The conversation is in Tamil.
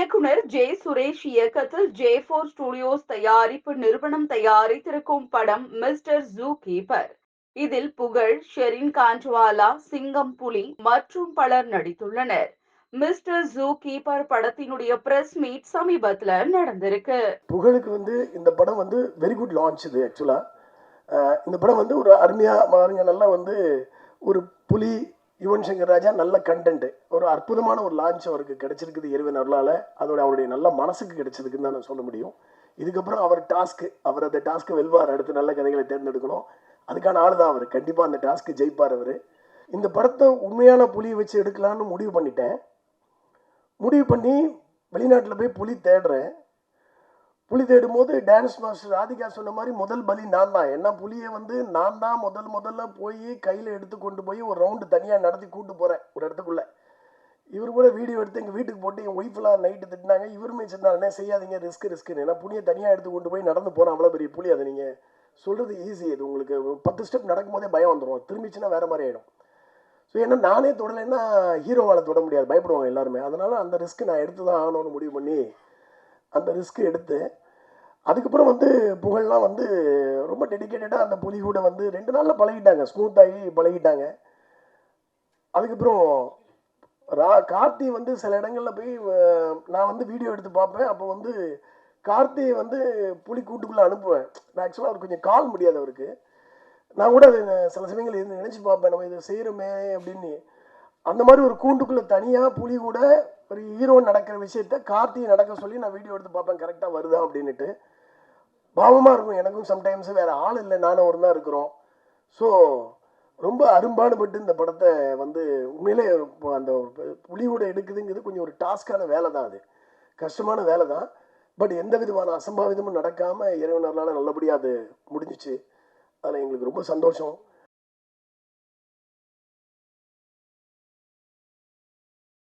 இயக்குனர் ஜே சுரேஷ் இயக்கத்தில் ஜே போர் ஸ்டுடியோஸ் தயாரிப்பு நிறுவனம் தயாரித்திருக்கும் படம் மிஸ்டர் ஜூ கீப்பர் இதில் புகழ் ஷெரின் காஞ்சுவாலா சிங்கம் புலி மற்றும் பலர் நடித்துள்ளனர். மிஸ்டர் ஜூ கீப்பர் படத்தினுடைய பிரஸ் மீட் சமீபத்துல நடந்திருக்கு. புகழுக்கு வந்து இந்த படம் வந்து வெரி குட் லான்ச் இது ஆக்சுவலாக இந்த படம் வந்து ஒரு அருமையாக பாருங்க நல்லா வந்து ஒரு புலி யுவன் சங்கர் ராஜா நல்ல கண்டென்ட் ஒரு அற்புதமான ஒரு லான்ச் அவருக்கு கிடைச்சிருக்குது இறைவன் அருளால். அதோட அவருடைய நல்ல மனசுக்கு கிடைச்சதுக்குன்னு தான் நான் சொல்ல முடியும். இதுக்கப்புறம் அவர் டாஸ்க்கு அவர் அந்த டாஸ்க்கு வெல்வார். அடுத்து நல்ல கதைகளை தேர்ந்தெடுக்கணும். அதுக்கான ஆள் தான் அவர். கண்டிப்பாக அந்த டாஸ்க்கு ஜெயிப்பார் அவர். இந்த படத்தை உண்மையான புலியை வச்சு எடுக்கலான்னு முடிவு பண்ணிட்டேன். முடிவு பண்ணி வெளிநாட்டில் போய் புலி தேடுறேன். புலி தேடும் போது டான்ஸ் மாஸ்டர் ராதிகா சொன்ன மாதிரி முதல் பலி நான் தான். என்ன புலியை வந்து நான் தான் முதல் முதல்ல போய் கையில் எடுத்து கொண்டு போய் ஒரு ரவுண்டு தனியாக நடத்தி கூட்டு போகிறேன் ஒரு இடத்துக்குள்ள. இவர் கூட வீடியோ எடுத்து எங்கள் வீட்டுக்கு போட்டு என் ஒய்ஃபெலாம் நைட்டு திட்டினாங்க. இவருமே சொன்னாங்க செய்யாதீங்க ரிஸ்க் ரிஸ்க்குன்னு ஏன்னா புலியை தனியாக எடுத்து கொண்டு போய் நடந்து போகிறேன் அவ்வளோ பெரிய புலி அதை நீங்கள் சொல்கிறது ஈஸி அது உங்களுக்கு பத்து ஸ்டெப் நடக்கும்போதே பயம் வந்துடும் திரும்பிச்சுன்னா வேறு மாதிரி ஆகிடும் ஸோ ஏன்னா நானே தொடலைன்னா ஹீரோவால் தொட முடியாது. பயப்படுவாங்க எல்லாருமே. அதனால் அந்த ரிஸ்க் நான் எடுத்து தான் ஆகணும்னு முடிவு பண்ணி அந்த ரிஸ்க் எடுத்து அதுக்கப்புறம் வந்து புகழ்லாம் வந்து ரொம்ப டெடிக்கேட்டடாக அந்த புலி கூட வந்து ரெண்டு நாளில் பழகிட்டாங்க. ஸ்மூத்தாகி பழகிட்டாங்க. அதுக்கப்புறம் ரா கார்த்தி வந்து சில இடங்களில் போய் நான் வந்து வீடியோ எடுத்து பார்ப்பேன். அப்போ வந்து கார்த்தியை வந்து புலி கூட்டுக்குள்ளே அனுப்புவேன். நான் ஆக்சுவலாக அவர் கொஞ்சம் கால் முடியாது அவருக்கு. நான் கூட அது சில சமயங்கள் இருந்து நினச்சி பார்ப்பேன். நம்ம இதை செய்கிறோமே அப்படின்னு. அந்த மாதிரி ஒரு கூண்டுக்குள்ளே தனியாக புலி கூட ஒரு ஹீரோ நடக்கிற விஷயத்த கார்த்திகை நடக்க சொல்லி நான் வீடியோ எடுத்து பார்ப்பேன். கரெக்டாக வருதா அப்படின்னுட்டு. பாவமாக இருக்கும். எனக்கும் சம்டைம்ஸ் வேறு ஆள் இல்லை. நானும் ஒரு தான் இருக்கிறோம். ஸோ ரொம்ப அரும்பாடுபட்டு இந்த படத்தை வந்து உண்மையிலே இப்போ அந்த புலியோட எடுக்குதுங்கிறது கொஞ்சம் ஒரு டாஸ்கான வேலை தான் அது. கஷ்டமான வேலை தான். பட் எந்த விதமான அசம்பாவிதமும் நடக்காமல் இறைவனர்களால் நல்லபடியாக அது முடிஞ்சிச்சு. அதில் எங்களுக்கு ரொம்ப சந்தோஷம்.